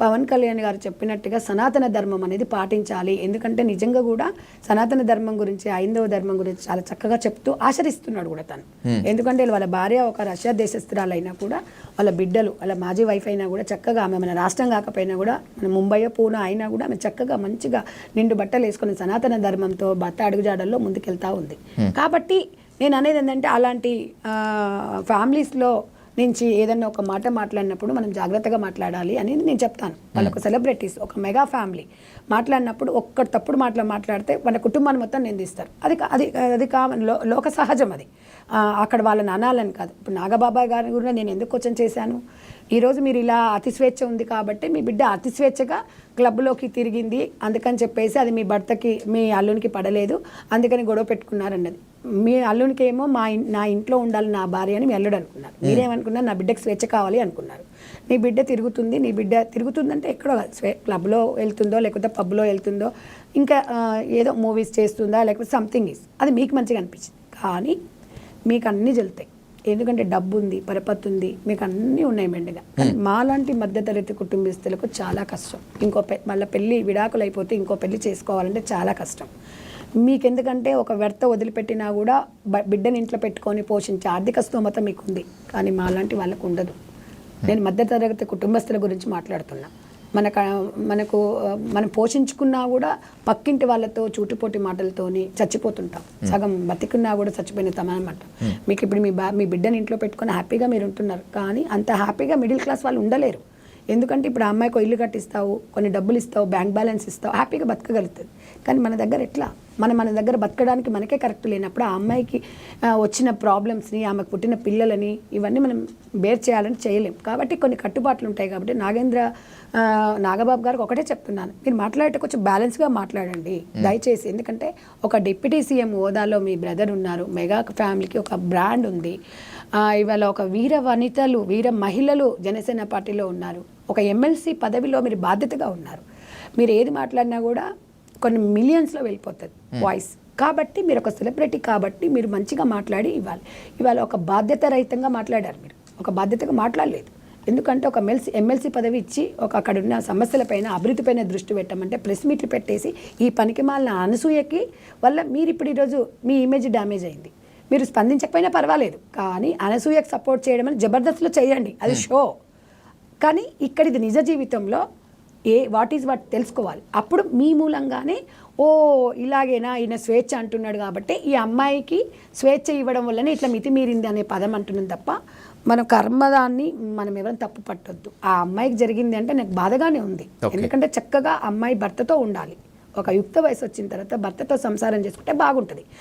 పవన్ కళ్యాణ్ గారు చెప్పినట్టుగా సనాతన ధర్మం అనేది పాటించాలి. ఎందుకంటే నిజంగా కూడా సనాతన ధర్మం గురించి ఐందవ ధర్మం గురించి చాలా చక్కగా చెప్తూ ఆచరిస్తున్నాడు కూడా తను. ఎందుకంటే వాళ్ళ భార్య ఒక రష్యా దేశస్థురాలైనా కూడా వాళ్ళ బిడ్డలు వాళ్ళ మాజీ వైఫ్ అయినా కూడా చక్కగా ఆమె మన రాష్ట్రం కాకపోయినా కూడా మన ముంబై పూనా అయినా కూడా ఆమె చక్కగా మంచిగా నిండు బట్టలు వేసుకుని సనాతన ధర్మంతో భర్త అడుగుజాడల్లో ముందుకెళ్తా ఉంది. కాబట్టి నేను అనేది ఏంటంటే అలాంటి ఫ్యామిలీస్లో నుంచి ఏదన్నా ఒక మాట మాట్లాడినప్పుడు మనం జాగ్రత్తగా మాట్లాడాలి అని నేను చెప్తాను. వాళ్ళకు సెలబ్రిటీస్ ఒక మెగా ఫ్యామిలీ మాట్లాడినప్పుడు ఒక్కటి తప్పుడు మాటలు మాట్లాడితే వాళ్ళ కుటుంబాన్ని మొత్తం నిందిస్తారు. అది అది అది కా లోక సహజం అది. అక్కడ వాళ్ళని అనాలని కాదు. ఇప్పుడు నాగబాబాయ్ గారిని కూడా నేను ఎందుకు క్వశ్చన్ చేశాను? ఈరోజు మీరు ఇలా అతి స్వేచ్ఛ ఉంది కాబట్టి మీ బిడ్డ అతి స్వేచ్ఛగా క్లబ్లోకి తిరిగింది. అందుకని చెప్పేసి అది మీ భర్తకి మీ అల్లునికి పడలేదు. అందుకని గొడవ పెట్టుకున్నారన్నది. మీ అల్లునికి ఏమో మా నా ఇంట్లో ఉండాలి నా భార్య అని మీ అల్లుడు అనుకున్నారు. మీరేమనుకున్నారు? నా బిడ్డకి స్వేచ్ఛ కావాలి అనుకున్నారు. నీ బిడ్డ తిరుగుతుంది నీ బిడ్డ తిరుగుతుందంటే ఎక్కడో. స్వే క్లబ్లో వెళ్తుందో లేకపోతే పబ్లో వెళ్తుందో ఇంకా ఏదో మూవీస్ చేస్తుందా లేకపోతే సంథింగ్ ఇస్. అది మీకు మంచిగా అనిపించింది. కానీ మీకు అన్నీ జల్తాయి ఎందుకంటే డబ్బు ఉంది పరపతి ఉంది మీకు అన్నీ ఉన్నాయి మెండుగా మాలాంటి మధ్యతరగతి కుటుంబస్తులకు చాలా కష్టం. ఇంకో పె మళ్ళీ పెళ్ళి విడాకులు అయిపోతే ఇంకో పెళ్ళి చేసుకోవాలంటే చాలా కష్టం. మీకు ఎందుకంటే ఒక వ్యర్థ వదిలిపెట్టినా కూడా బిడ్డని ఇంట్లో పెట్టుకొని పోషించే ఆర్థిక స్తోమత మీకు ఉంది కానీ మాలాంటి వాళ్ళకు ఉండదు. నేను మధ్యతరగతి కుటుంబస్తుల గురించి మాట్లాడుతున్నా. మనకు మనకు మనం పోషించుకున్నా కూడా పక్కింటి వాళ్ళతో చూటిపోటి మాటలతోని చచ్చిపోతుంటాం. సగం బతికున్నా కూడా చచ్చిపోయిన తమనమాట మీకు ఇప్పుడు మీ బా మీ బిడ్డని ఇంట్లో పెట్టుకొని హ్యాపీగా మీరు ఉంటున్నారు కానీ అంత హ్యాపీగా మిడిల్ క్లాస్ వాళ్ళు ఉండలేరు. ఎందుకంటే ఇప్పుడు ఆ అమ్మాయికి ఇల్లు కట్టిస్తావు కొన్ని డబ్బులు ఇస్తావు బ్యాంక్ బ్యాలెన్స్ ఇస్తావు హ్యాపీగా బతకగలుగుతుంది కానీ మన దగ్గర ఎట్లా? మనం మన దగ్గర బతకడానికి మనకే కరెక్ట్ లేనప్పుడు ఆ అమ్మాయికి వచ్చిన ప్రాబ్లమ్స్ని ఆమెకు పుట్టిన పిల్లలని ఇవన్నీ మనం బేర్ చేయాలని చేయలేం. కాబట్టి కొన్ని కట్టుబాట్లు ఉంటాయి కాబట్టి నాగేంద్ర నాగబాబు గారికి ఒకటే చెప్తున్నాను. మీరు మాట్లాడేట కొంచెం బ్యాలెన్స్గా మాట్లాడండి. దయచేసి ఎందుకంటే ఒక డిప్యూటీ సీఎం హోదాలో మీ బ్రదర్ ఉన్నారు. మెగా ఫ్యామిలీకి ఒక బ్రాండ్ ఉంది. ఇవాళ ఒక వీర వనితలు వీర మహిళలు జనసేన పార్టీలో ఉన్నారు. ఒక ఎమ్మెల్సీ పదవిలో మీరు బాధ్యతగా ఉన్నారు. మీరు ఏది మాట్లాడినా కూడా కొన్ని మిలియన్స్లో వెళ్ళిపోతుంది వాయిస్ కాబట్టి మీరు ఒక సెలబ్రిటీ కాబట్టి మీరు మంచిగా మాట్లాడి ఇవ్వాలి. ఇవాళ ఒక బాధ్యత రహితంగా మాట్లాడారు మీరు. ఒక బాధ్యతగా మాట్లాడలేదు. ఎందుకంటే ఒక ఎమ్మెల్సీ ఎమ్మెల్సీ పదవి ఇచ్చి ఒక అక్కడ ఉన్న సమస్యలపైన అభివృద్ధిపైన దృష్టి పెట్టమంటే ప్రెస్ మీట్లు పెట్టేసి ఈ పనికి మాలిన అనసూయకి వల్ల మీరు ఇప్పుడు ఈరోజు మీ ఇమేజ్ డ్యామేజ్ అయింది. మీరు స్పందించకపోయినా పర్వాలేదు. కానీ అనసూయకు సపోర్ట్ చేయడం అని జబర్దస్త్లో చేయండి. అది షో కానీ ఇక్కడ ఇది నిజ జీవితంలో ఏ వాట్ ఈజ్ వాట్ తెలుసుకోవాలి. అప్పుడు మీ మూలంగానే ఓ ఇలాగేనా ఈయన స్వేచ్ఛ అంటున్నాడు కాబట్టి ఈ అమ్మాయికి స్వేచ్ఛ ఇవ్వడం వల్లనే ఇట్లా మితిమీరింది అనే పదం అంటున్నాం తప్ప మన కర్మదాన్ని మనం ఎవరైనా తప్పు పట్టొద్దు. ఆ అమ్మాయికి జరిగింది అంటే నాకు బాధగానే ఉంది. ఎందుకంటే చక్కగా అమ్మాయి భర్తతో ఉండాలి. ఒక యుక్త వయసు వచ్చిన తర్వాత భర్తతో సంసారం చేసుకుంటే బాగుంటుంది.